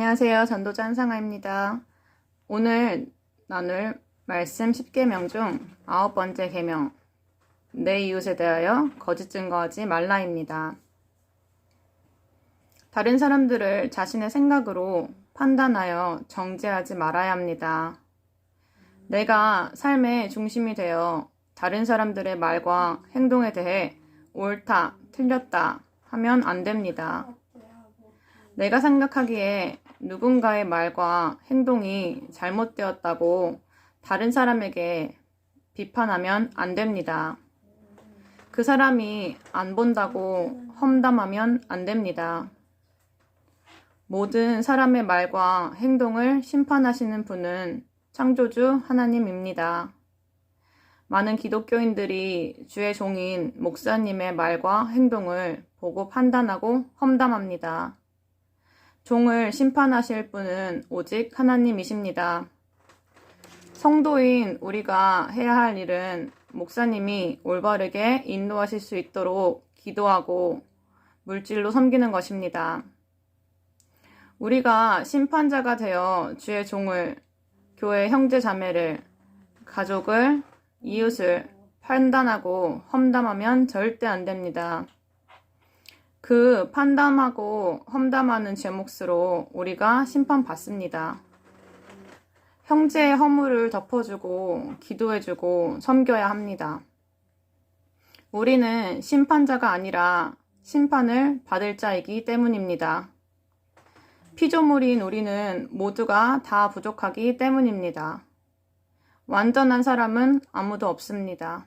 안녕하세요. 전도자 한상아입니다. 오늘 나눌 말씀 10계명 중 아홉 번째 계명 내 이웃에 대하여 거짓 증거하지 말라입니다. 다른 사람들을 자신의 생각으로 판단하여 정죄하지 말아야 합니다. 내가 삶의 중심이 되어 다른 사람들의 말과 행동에 대해 옳다, 틀렸다 하면 안 됩니다. 내가 생각하기에 누군가의 말과 행동이 잘못되었다고 다른 사람에게 비판하면 안 됩니다. 그 사람이 안 본다고 험담하면 안 됩니다. 모든 사람의 말과 행동을 심판하시는 분은 창조주 하나님입니다. 많은 기독교인들이 주의 종인 목사님의 말과 행동을 보고 판단하고 험담합니다. 종을 심판하실 분은 오직 하나님이십니다. 성도인 우리가 해야 할 일은 목사님이 올바르게 인도하실 수 있도록 기도하고 물질로 섬기는 것입니다. 우리가 심판자가 되어 주의 종을, 교회 형제 자매를, 가족을, 이웃을 판단하고 험담하면 절대 안 됩니다. 그 판단하고 험담하는 제 몫으로 우리가 심판받습니다. 형제의 허물을 덮어주고 기도해주고 섬겨야 합니다. 우리는 심판자가 아니라 심판을 받을 자이기 때문입니다. 피조물인 우리는 모두가 다 부족하기 때문입니다. 완전한 사람은 아무도 없습니다.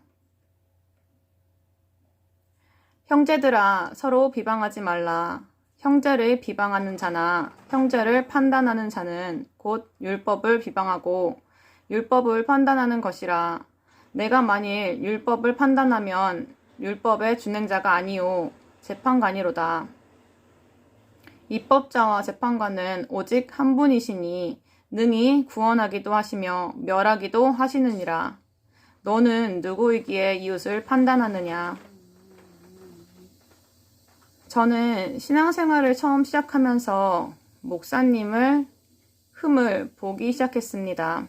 형제들아 서로 비방하지 말라. 형제를 비방하는 자나 형제를 판단하는 자는 곧 율법을 비방하고 율법을 판단하는 것이라. 내가 만일 율법을 판단하면 율법의 준행자가 아니요 재판관이로다. 입법자와 재판관은 오직 한 분이시니 능히 구원하기도 하시며 멸하기도 하시느니라. 너는 누구이기에 이웃을 판단하느냐? 저는 신앙생활을 처음 시작하면서 목사님을 흠을 보기 시작했습니다.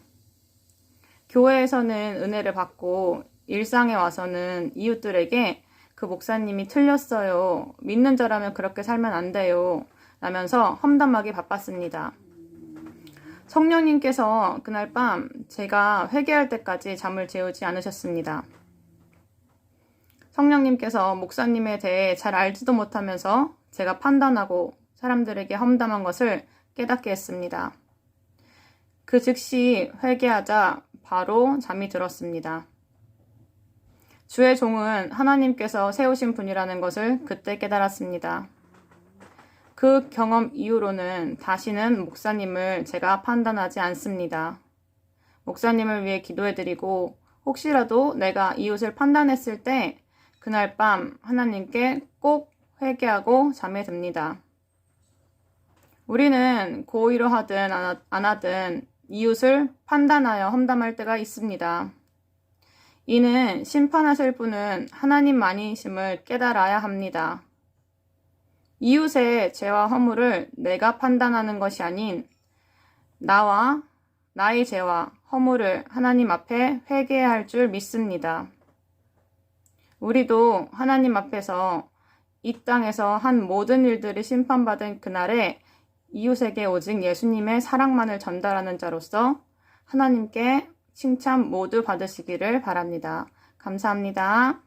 교회에서는 은혜를 받고 일상에 와서는 이웃들에게 그 목사님이 틀렸어요. 믿는 자라면 그렇게 살면 안 돼요. 라면서 험담하기 바빴습니다. 성령님께서 그날 밤 제가 회개할 때까지 잠을 재우지 않으셨습니다. 성령님께서 목사님에 대해 잘 알지도 못하면서 제가 판단하고 사람들에게 험담한 것을 깨닫게 했습니다. 그 즉시 회개하자 바로 잠이 들었습니다. 주의 종은 하나님께서 세우신 분이라는 것을 그때 깨달았습니다. 그 경험 이후로는 다시는 목사님을 제가 판단하지 않습니다. 목사님을 위해 기도해드리고 혹시라도 내가 이웃을 판단했을 때 그날 밤 하나님께 꼭 회개하고 잠에 듭니다. 우리는 고의로 하든 안 하든 이웃을 판단하여 험담할 때가 있습니다. 이는 심판하실 분은 하나님만이심을 깨달아야 합니다. 이웃의 죄와 허물을 내가 판단하는 것이 아닌 나와 나의 죄와 허물을 하나님 앞에 회개해야 할 줄 믿습니다. 우리도 하나님 앞에서 이 땅에서 한 모든 일들이 심판받은 그날에 이웃에게 오직 예수님의 사랑만을 전달하는 자로서 하나님께 칭찬 모두 받으시기를 바랍니다. 감사합니다.